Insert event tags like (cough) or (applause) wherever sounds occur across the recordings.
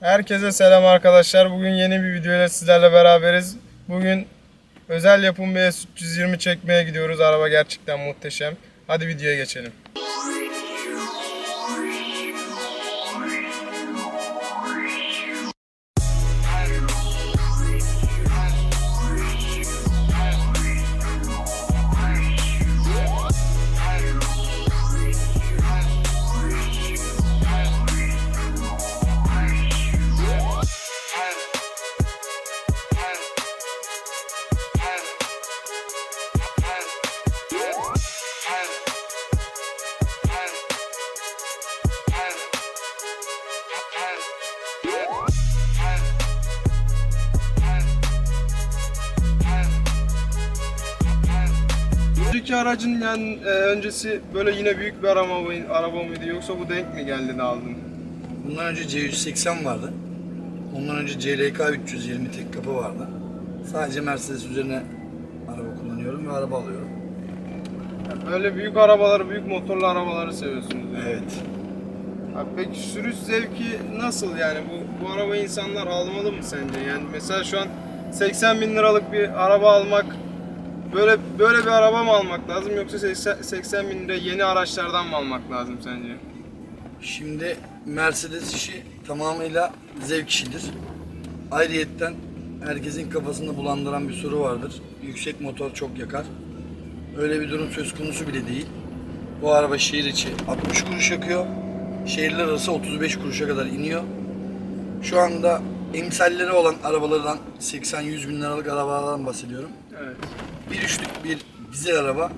Herkese selam arkadaşlar. Bugün yeni bir video ile sizlerle beraberiz. Bugün özel yapım bir S320 çekmeye gidiyoruz. Araba gerçekten muhteşem. Hadi videoya geçelim. Önceki aracın yani e, öncesi böyle yine büyük bir araba, mı- araba mıydı yoksa bu denk mi geldi de aldın? Bundan önce C180 vardı. Ondan önce CLK 320 tek kapı vardı. Sadece Mercedes üzerine araba kullanıyorum ve araba alıyorum. Böyle büyük arabaları, büyük motorlu arabaları seviyorsunuz. yani. Evet. Abi peki sürüş zevki nasıl yani bu, bu araba insanlar almalı mı sence? Yani mesela şu an 80 bin liralık bir araba almak böyle böyle bir araba mı almak lazım yoksa 80, 80 bin lira yeni araçlardan mı almak lazım sence? Şimdi Mercedes işi tamamıyla zevk işidir. Ayrıyetten herkesin kafasında bulandıran bir soru vardır. Yüksek motor çok yakar. Öyle bir durum söz konusu bile değil. Bu araba şehir içi 60 kuruş yakıyor. Şehirler arası 35 kuruşa kadar iniyor. Şu anda emsalleri olan arabalardan 80-100 bin liralık arabalardan bahsediyorum. Evet. Bir üçlük bir dizel araba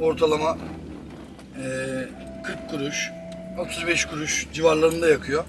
ortalama eee 40 kuruş, 35 kuruş civarlarında yakıyor.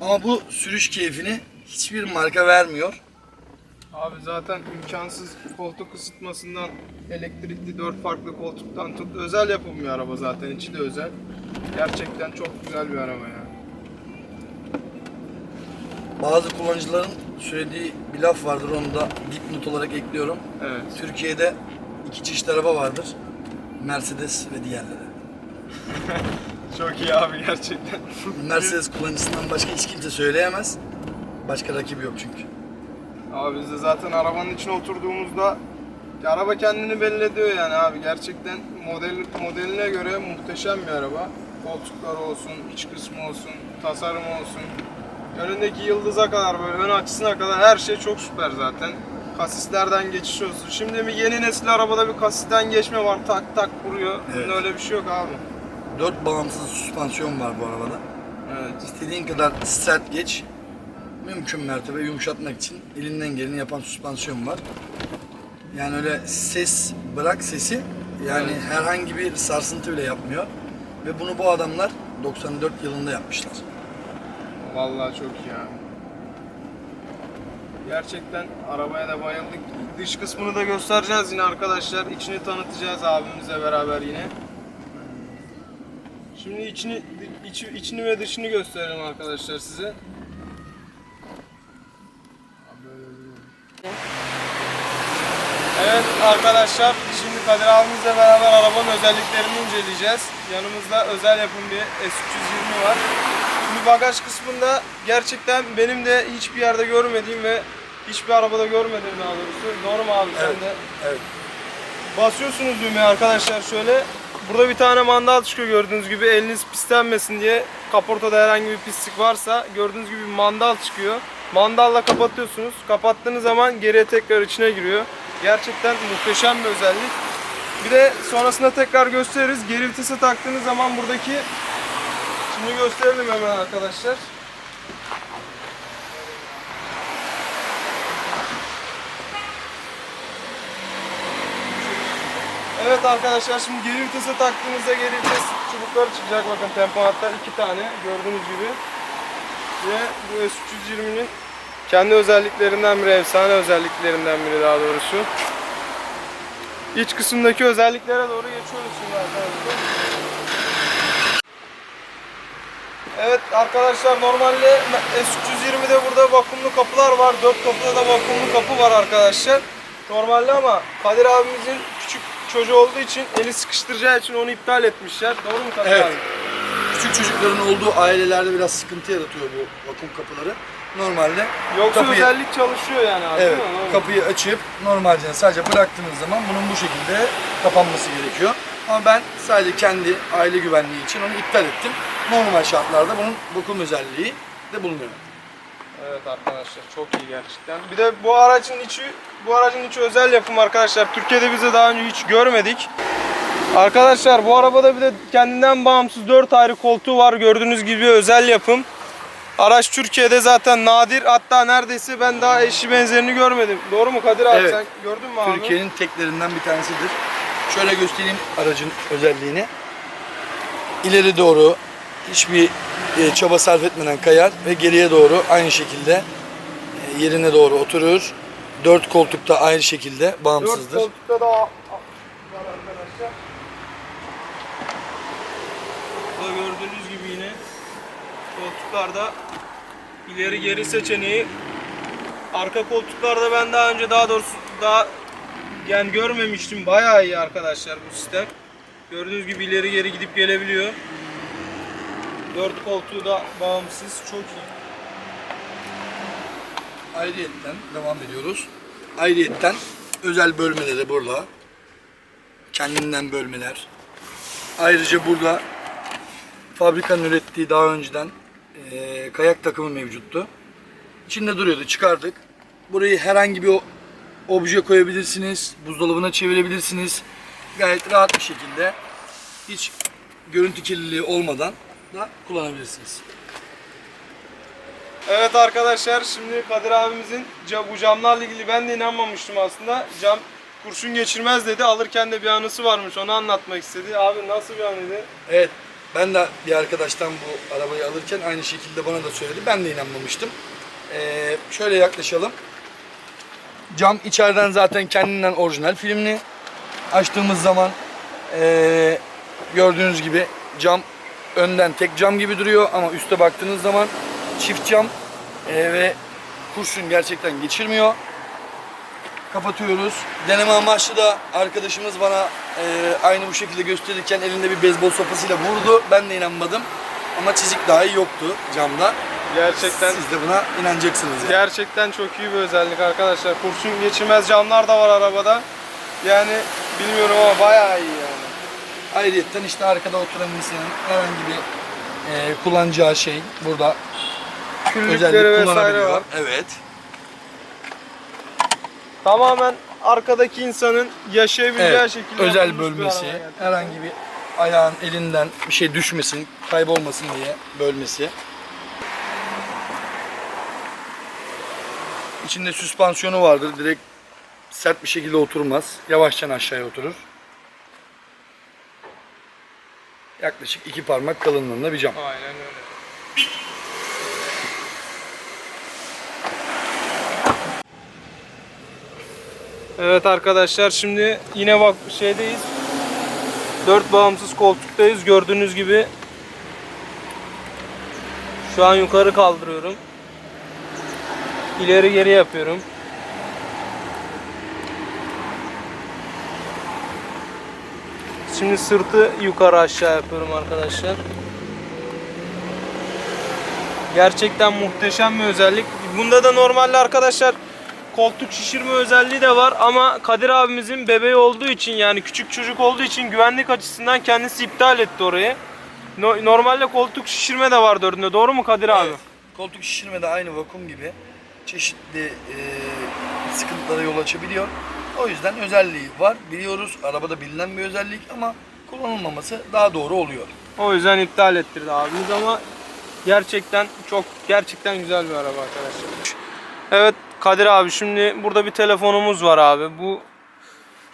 Ama bu sürüş keyfini hiçbir marka vermiyor. Abi zaten imkansız koltuk ısıtmasından elektrikli dört farklı koltuktan tut özel yapım bir araba zaten içi de özel. Gerçekten çok güzel bir araba ya. Bazı kullanıcıların söylediği bir laf vardır onu da dipnot olarak ekliyorum. Evet. Türkiye'de iki çeşit araba vardır. Mercedes ve diğerleri. (laughs) Çok iyi abi gerçekten. (laughs) Mercedes kullanıcısından başka hiç kimse söyleyemez. Başka rakibi yok çünkü. Abi biz de zaten arabanın içine oturduğumuzda ya araba kendini belli ediyor yani abi gerçekten model modeline göre muhteşem bir araba. Koltukları olsun, iç kısmı olsun, tasarımı olsun. Önündeki yıldıza kadar böyle ön açısına kadar her şey çok süper zaten. Kasislerden geçiş olsun. Şimdi bir yeni nesil arabada bir kasisten geçme var tak tak vuruyor. Evet. öyle bir şey yok abi. Dört bağımsız süspansiyon var bu arabada. Evet. İstediğin kadar sert geç. Mümkün mertebe yumuşatmak için elinden geleni yapan süspansiyon var. Yani öyle ses bırak sesi yani Evet. herhangi bir sarsıntı bile yapmıyor. Ve bunu bu adamlar 94 yılında yapmışlar. Vallahi çok abi. Gerçekten arabaya da bayıldık. Dış kısmını da göstereceğiz yine arkadaşlar. İçini tanıtacağız abimizle beraber yine. Şimdi içini içi, içini ve dışını gösterelim arkadaşlar size. Evet arkadaşlar şimdi Kadir abimizle beraber arabanın özelliklerini inceleyeceğiz. Yanımızda özel yapım bir S320 var. Bagaj kısmında gerçekten benim de hiçbir yerde görmediğim ve hiçbir arabada görmediğim daha doğrusu. Doğru mu abi Evet. sen de? Evet. Basıyorsunuz düğmeye arkadaşlar şöyle. Burada bir tane mandal çıkıyor gördüğünüz gibi. Eliniz pislenmesin diye kaportada herhangi bir pislik varsa gördüğünüz gibi bir mandal çıkıyor. Mandalla kapatıyorsunuz. Kapattığınız zaman geriye tekrar içine giriyor. Gerçekten muhteşem bir özellik. Bir de sonrasında tekrar gösteririz. Geri vitese taktığınız zaman buradaki Şimdi gösterelim hemen arkadaşlar. Evet arkadaşlar şimdi geri vitese taktığınızda geri vites çubukları çıkacak bakın tempomatlar iki tane gördüğünüz gibi. Ve bu S320'nin kendi özelliklerinden biri, efsane özelliklerinden biri daha doğrusu. İç kısımdaki özelliklere doğru geçiyoruz şimdi arkadaşlar. Evet arkadaşlar normalde S320'de burada vakumlu kapılar var. Dört kapıda da vakumlu kapı var arkadaşlar. Normalde ama Kadir abimizin küçük çocuğu olduğu için eli sıkıştıracağı için onu iptal etmişler. Doğru mu Kadir Evet. abi? küçük çocukların olduğu ailelerde biraz sıkıntı yaratıyor bu vakum kapıları. Normalde Yoksa kapıyı- özellik çalışıyor yani abi. Evet, değil mi? kapıyı açıp normalce sadece bıraktığınız zaman bunun bu şekilde kapanması gerekiyor. Ama ben sadece kendi aile güvenliği için onu iptal ettim. Normal şartlarda bunun vakum özelliği de bulunuyor. Evet arkadaşlar çok iyi gerçekten. Bir de bu aracın içi bu aracın içi özel yapım arkadaşlar. Türkiye'de bize daha önce hiç görmedik. Arkadaşlar bu arabada bir de kendinden bağımsız 4 ayrı koltuğu var. Gördüğünüz gibi özel yapım. Araç Türkiye'de zaten nadir. Hatta neredeyse ben daha eşi benzerini görmedim. Doğru mu Kadir abi Evet. sen gördün mü abi? Türkiye'nin teklerinden bir tanesidir. Şöyle göstereyim aracın özelliğini. İleri doğru hiçbir e, çaba sarf etmeden kayar ve geriye doğru aynı şekilde e, yerine doğru oturur. Dört koltukta aynı şekilde 4 bağımsızdır. koltukta da var arkadaşlar. Burada gördüğünüz gibi yine koltuklarda ileri geri seçeneği arka koltuklarda ben daha önce daha doğrusu daha yani görmemiştim bayağı iyi arkadaşlar bu sistem. Gördüğünüz gibi ileri geri gidip gelebiliyor. Dört koltuğu da bağımsız çok iyi. Ayrıyetten devam ediyoruz. Ayrıyetten özel bölmeleri burada. Kendinden bölmeler. Ayrıca burada fabrikanın ürettiği daha önceden eee, kayak takımı mevcuttu. İçinde duruyordu. Çıkardık. Burayı herhangi bir obje koyabilirsiniz. Buzdolabına çevirebilirsiniz. Gayet rahat bir şekilde hiç görüntü kirliliği olmadan da kullanabilirsiniz. Evet arkadaşlar şimdi Kadir abimizin bu camlarla ilgili ben de inanmamıştım aslında. Cam kurşun geçirmez dedi. Alırken de bir anısı varmış. Onu anlatmak istedi. Abi nasıl bir anıydı? Evet. Ben de bir arkadaştan bu arabayı alırken aynı şekilde bana da söyledi. Ben de inanmamıştım. Ee, şöyle yaklaşalım. Cam içeriden zaten kendinden orijinal filmli. Açtığımız zaman ee, gördüğünüz gibi cam önden tek cam gibi duruyor ama üste baktığınız zaman çift cam ee, ve kurşun gerçekten geçirmiyor. Kapatıyoruz. Deneme amaçlı da arkadaşımız bana e, aynı bu şekilde gösterirken elinde bir beyzbol sopasıyla vurdu. Ben de inanmadım. Ama çizik dahi yoktu camda. Gerçekten Siz de buna inanacaksınız yani. gerçekten çok iyi bir özellik arkadaşlar. Kurşun geçirmez camlar da var arabada. Yani bilmiyorum ama bayağı iyi yani. Ayrıyetten işte arkada oturan insanın herhangi bir e, kullanacağı şey burada Küllükleri özellik vesaire kullanabiliyor. var. Evet. Tamamen arkadaki insanın yaşayabileceği Evet, şekilde özel yapılmış bir bölmesi, araba gerçekten. herhangi bir ayağın elinden bir şey düşmesin, kaybolmasın diye bölmesi. İçinde süspansiyonu vardır. Direkt sert bir şekilde oturmaz. Yavaşça aşağıya oturur. Yaklaşık iki parmak kalınlığında bir cam. Aynen öyle. Evet arkadaşlar şimdi yine bak şeydeyiz. Dört bağımsız koltuktayız. Gördüğünüz gibi şu an yukarı kaldırıyorum. İleri geri yapıyorum. Şimdi sırtı yukarı aşağı yapıyorum arkadaşlar. Gerçekten muhteşem bir özellik. Bunda da normalde arkadaşlar koltuk şişirme özelliği de var ama Kadir abimizin bebeği olduğu için yani küçük çocuk olduğu için güvenlik açısından kendisi iptal etti orayı. No- Normalde koltuk şişirme de var dördünde. Doğru mu Kadir abi? Koltuk şişirme de aynı vakum gibi çeşitli e, sıkıntılara yol açabiliyor. O yüzden özelliği var. Biliyoruz arabada bilinen bir özellik ama kullanılmaması daha doğru oluyor. O yüzden iptal ettirdi abimiz ama gerçekten çok gerçekten güzel bir araba arkadaşlar. Evet Kadir abi şimdi burada bir telefonumuz var abi. Bu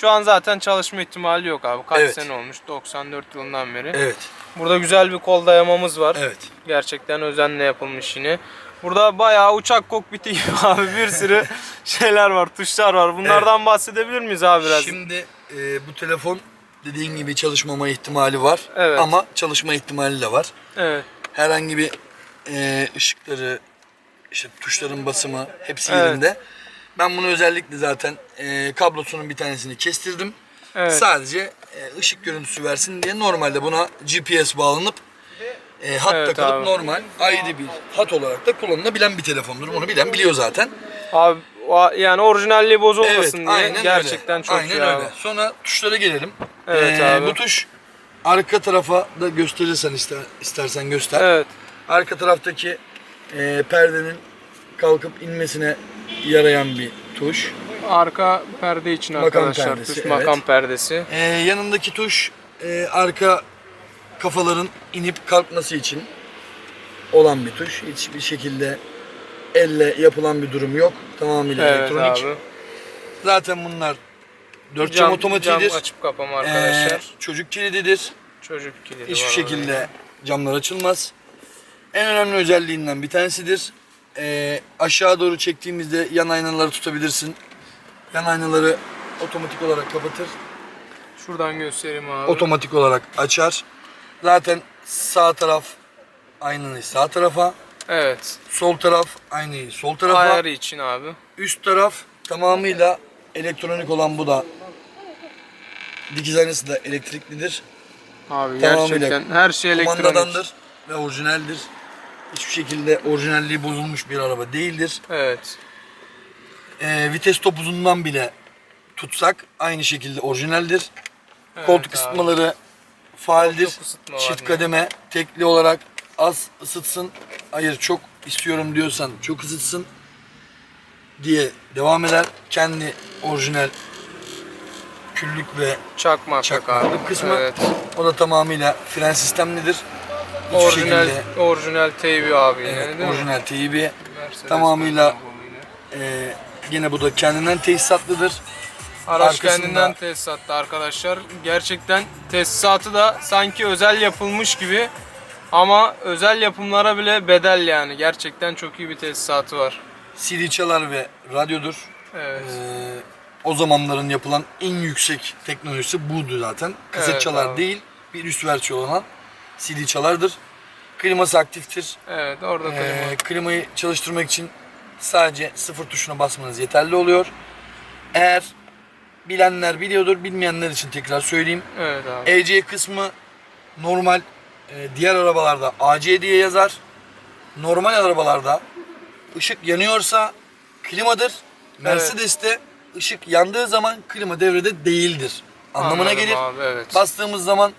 şu an zaten çalışma ihtimali yok abi. Kaç Evet. sene olmuş? 94 yılından beri. Evet. Burada güzel bir kol dayamamız var. Evet. Gerçekten özenle yapılmış yine. Burada bayağı uçak kokpiti (laughs) gibi abi bir sürü (laughs) şeyler var, tuşlar var. Bunlardan bahsedebilir miyiz abi biraz? Şimdi e, bu telefon dediğin gibi çalışmama ihtimali var. Evet. Ama çalışma ihtimali de var. Evet. Herhangi bir e, ışıkları, işte tuşların basımı hepsi Evet. yerinde. Ben bunu özellikle zaten e, kablosunun bir tanesini kestirdim. Evet. Sadece e, ışık görüntüsü versin diye normalde buna GPS bağlanıp E, hat Evet takılıp abi. normal ayrı bir hat olarak da kullanılabilen bir telefondur. Bunu bilen biliyor zaten. Abi yani orijinalliği bozulmasın diye aynen gerçekten öyle. çok aynen iyi öyle. abi. Sonra tuşlara gelelim. Evet Ee, abi. Bu tuş arka tarafa da gösterirsen ister, istersen göster. Evet. Arka taraftaki e, perdenin kalkıp inmesine yarayan bir tuş. Arka perde için Makam arkadaşlar. perdesi, tuş evet. makam perdesi. Ee, yanındaki tuş e, arka kafaların inip kalkması için olan bir tuş. Hiçbir şekilde elle yapılan bir durum yok. Tamamıyla Evet elektronik. abi. Zaten bunlar 4 cam, otomatiğidir. Cam açıp kapama Ee, arkadaşlar. çocuk kilididir. Çocuk kilidi Hiçbir şekilde camlar açılmaz. En önemli özelliğinden bir tanesidir. Ee, aşağı doğru çektiğimizde yan aynaları tutabilirsin. Yan aynaları otomatik olarak kapatır. Şuradan göstereyim abi. Otomatik olarak açar. Zaten sağ taraf aynayı sağ tarafa, evet. sol taraf aynayı sol tarafa, Ayarı için abi. üst taraf tamamıyla elektronik olan bu da dikiz aynası da elektriklidir. Abi Tamamıyla gerçekten her şey elektronik. Kumandadandır ve orijinaldir. Hiçbir şekilde orijinalliği bozulmuş bir araba değildir. Evet. Ee, vites topuzundan bile tutsak aynı şekilde orijinaldir. Evet Koltuk abi. ısıtmaları faaldir. Koltuk ısıtma var Çift yine. kademe tekli olarak az ısıtsın. Hayır çok istiyorum diyorsan çok ısıtsın diye devam eder. Kendi orijinal küllük ve Çakmak çakmaklık abi. kısmı. Evet. O da tamamıyla fren sistemlidir. Hiçbir Orijinal şekilde orijinal TV abi yine evet, değil mi? orijinal TB. Mercedes tamamıyla-. Ee, yine bu da kendinden tesisatlıdır. Araç arkasında- kendinden tesisatlı arkadaşlar. Gerçekten tesisatı da sanki özel yapılmış gibi ama özel yapımlara bile bedel yani. Gerçekten çok iyi bir tesisatı var. CD çalar ve radyodur. Evet. Ee, o zamanların yapılan en yüksek teknolojisi buydu zaten. Kaset Evet çalar abi. değil, bir üst versiyon olan CD çalardır. Kliması aktiftir. Evet orada klima. Ee, klimayı çalıştırmak için sadece sıfır tuşuna basmanız yeterli oluyor. Eğer bilenler biliyordur, bilmeyenler için tekrar söyleyeyim. Evet abi. EC kısmı normal e, diğer arabalarda AC diye yazar. Normal arabalarda ışık yanıyorsa klimadır. Mercedes'te ışık yandığı zaman klima devrede değildir. Anlamına Anladım gelir. Abi, evet. Bastığımız zaman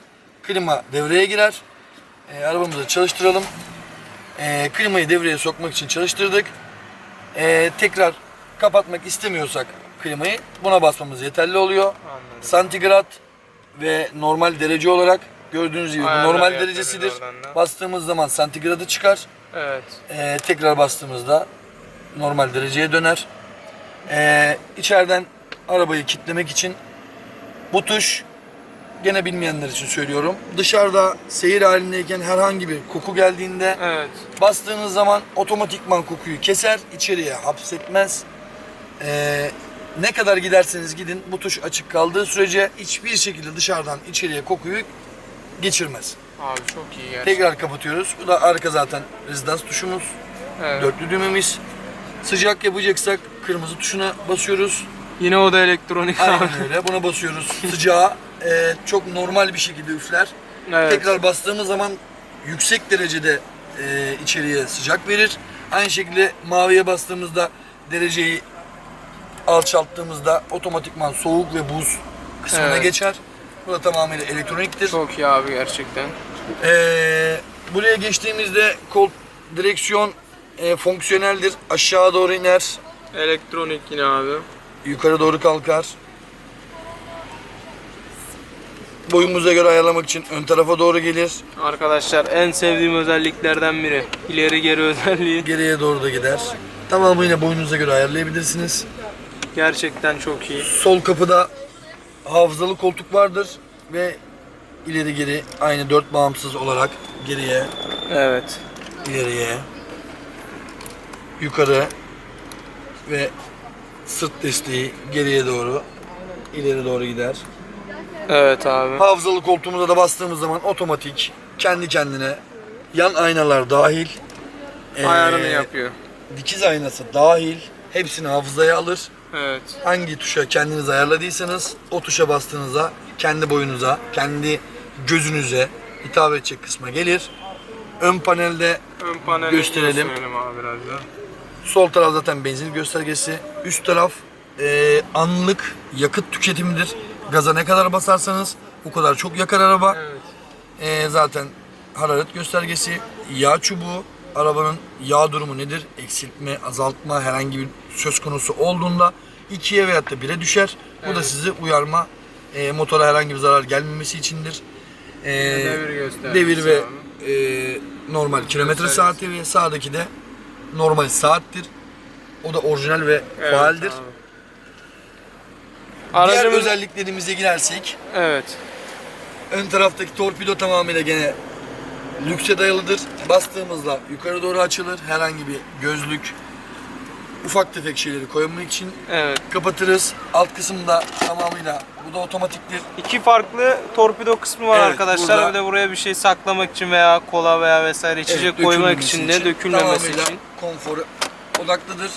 klima devreye girer. E, arabamızı çalıştıralım. E, klimayı devreye sokmak için çalıştırdık. E, tekrar kapatmak istemiyorsak klimayı buna basmamız yeterli oluyor. Anladım. Santigrat ve normal derece olarak gördüğünüz gibi bu Ayarlar normal derecesidir. Bastığımız zaman santigradı çıkar. Evet. Ee, tekrar bastığımızda normal dereceye döner. Ee, içeriden arabayı kilitlemek için bu tuş gene bilmeyenler için söylüyorum. Dışarıda seyir halindeyken herhangi bir koku geldiğinde Evet. Bastığınız zaman otomatikman kokuyu keser, içeriye hapsetmez. Ee, ne kadar giderseniz gidin bu tuş açık kaldığı sürece hiçbir şekilde dışarıdan içeriye kokuyu geçirmez. Abi çok iyi gerçekten. Tekrar kapatıyoruz. Bu da arka zaten rezidans tuşumuz. Evet. Dörtlü düğmemiz. Sıcak yapacaksak kırmızı tuşuna basıyoruz. Yine o da elektronik abi. Aynen öyle. Buna basıyoruz. Sıcağı (laughs) e, çok normal bir şekilde üfler. Evet. Tekrar bastığımız zaman yüksek derecede e, içeriye sıcak verir. Aynı şekilde maviye bastığımızda dereceyi alçalttığımızda otomatikman soğuk ve buz kısmına Evet. geçer. Bu da tamamıyla elektroniktir. Çok iyi abi gerçekten. Ee, buraya geçtiğimizde kol direksiyon e, fonksiyoneldir. Aşağı doğru iner, Elektronik yine abi. yukarı doğru kalkar. Boyumuza göre ayarlamak için ön tarafa doğru gelir. Arkadaşlar en sevdiğim özelliklerden biri. İleri geri özelliği. Geriye doğru da gider. Tamamıyla boyunuza göre ayarlayabilirsiniz. Gerçekten çok iyi. Sol kapıda hafızalı koltuk vardır ve ileri geri aynı dört bağımsız olarak geriye, Evet. ileriye, yukarı ve sırt desteği geriye doğru, ileri doğru gider. Evet abi. Hafızalı koltuğumuza da bastığımız zaman otomatik kendi kendine yan aynalar dahil ee, Ayarını yapıyor. dikiz aynası dahil hepsini hafızaya alır. Evet. hangi tuşa kendiniz ayarladıysanız o tuşa bastığınızda kendi boyunuza, kendi gözünüze hitap edecek kısma gelir. ön panelde Ön paneli Gösterelim. gösterelim abi biraz da. sol taraf zaten benzin göstergesi. Üst taraf e, anlık yakıt tüketimidir. Gaza ne kadar basarsanız o kadar çok yakar araba. Evet. E, zaten hararet göstergesi, yağ çubuğu, arabanın yağ durumu nedir? Eksiltme, azaltma herhangi bir söz konusu olduğunda ikiye veyahut da bire düşer. Bu da Evet. sizi uyarma, e, motora herhangi bir zarar gelmemesi içindir. E, Devir göstergesi devir ve e, normal kilometre Göstergesi. saati ve sağdaki de normal saattir. O da orijinal ve Evet faaldir. abi. Diğer Aracımız özelliklerimize girersek Evet. Ön taraftaki torpido tamamıyla gene lükse dayalıdır. Bastığımızda yukarı doğru açılır. Herhangi bir gözlük, ufak tefek şeyleri koymak için Evet. kapatırız. Alt kısımda tamamıyla bu da otomatiktir. İki farklı torpido kısmı var Evet, arkadaşlar. burada- Bir de buraya bir şey saklamak için veya kola veya vesaire içecek Evet, koymak dökülmemesi için de dökülmemesi tamamıyla için. konforu odaklıdır.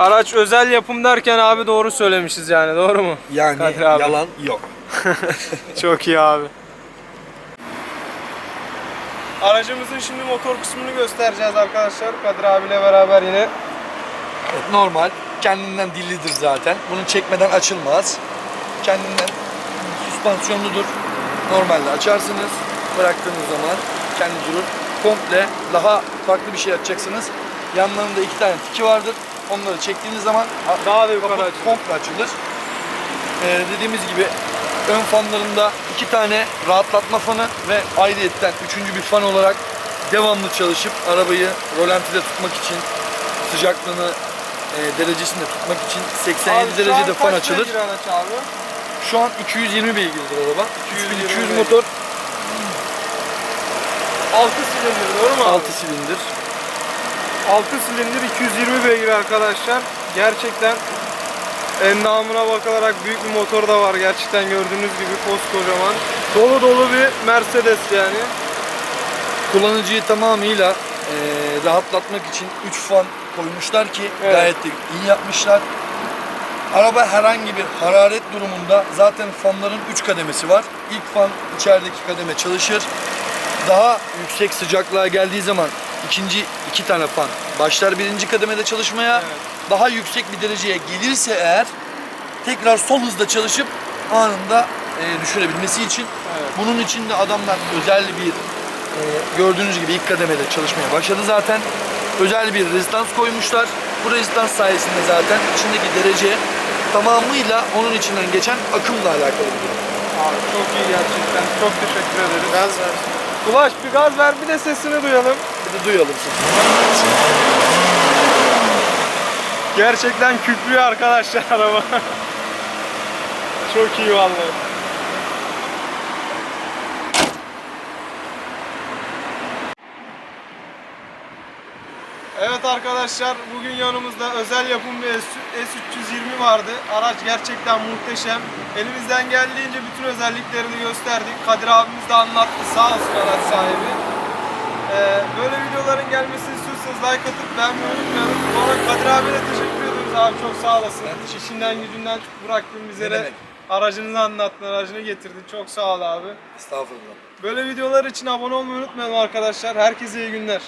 Araç özel yapım derken abi doğru söylemişiz yani doğru mu? Yani Kadir abi. yalan yok. (laughs) Çok iyi abi. Aracımızın şimdi motor kısmını göstereceğiz arkadaşlar. Kadir abiyle beraber yine. Evet, normal. Kendinden dillidir zaten. Bunu çekmeden açılmaz. Kendinden süspansiyonludur. Normalde açarsınız. Bıraktığınız zaman kendi durur. Komple daha farklı bir şey açacaksınız. Yanlarında iki tane tiki vardır. Onları çektiğiniz zaman Daha da yukarı açılır. komple açılır. Ee, dediğimiz gibi ön fanlarında iki tane rahatlatma fanı ve ayrıyetten üçüncü bir fan olarak devamlı çalışıp arabayı rolantide tutmak için sıcaklığını e, derecesinde tutmak için 87 Abi şu derecede an fan açılır. Şu an 220 beygirdir araba. 220 200 beygir. motor, 6 silindir doğru mu abi? 6 silindir. 6 silindir 220 beygir arkadaşlar. Gerçekten endamına bakılarak büyük bir motor da var gerçekten gördüğünüz gibi koskocaman. Dolu dolu bir Mercedes yani. Kullanıcıyı tamamıyla e, rahatlatmak için 3 fan koymuşlar ki Evet. gayet de iyi yapmışlar. Araba herhangi bir hararet durumunda zaten fanların 3 kademesi var. İlk fan içerideki kademe çalışır. Daha yüksek sıcaklığa geldiği zaman ikinci iki tane fan başlar birinci kademede çalışmaya. Evet. Daha yüksek bir dereceye gelirse eğer tekrar son hızda çalışıp anında e, düşürebilmesi için Evet. bunun için de adamlar özel bir e, gördüğünüz gibi ilk kademede çalışmaya başladı zaten. Özel bir rezistans koymuşlar. Bu rezistans sayesinde zaten içindeki derece tamamıyla onun içinden geçen akımla alakalı bir durum. Abi çok iyi gerçekten. Çok teşekkür ederiz. Gaz ver. Ulaş bir gaz ver bir de sesini duyalım. Bir duyalım sesini. Gerçekten küplüyor arkadaşlar araba. (laughs) çok iyi vallahi. Evet arkadaşlar bugün yanımızda özel yapım bir S- S320 vardı. Araç gerçekten muhteşem. Elimizden geldiğince bütün özelliklerini gösterdik. Kadir abimiz de anlattı sağ olsun araç sahibi. Ee, böyle videoların gelmesini istiyorsanız like atıp beğenmeyi unutmayalım. Sonra Kadir abiye teşekkür ediyoruz abi çok sağ olasın. İşinden gücünden bıraktın bizlere. Aracınızı anlattın, aracını getirdin. Çok sağ ol abi. Estağfurullah. Böyle videolar için abone olmayı unutmayalım arkadaşlar. Herkese iyi günler.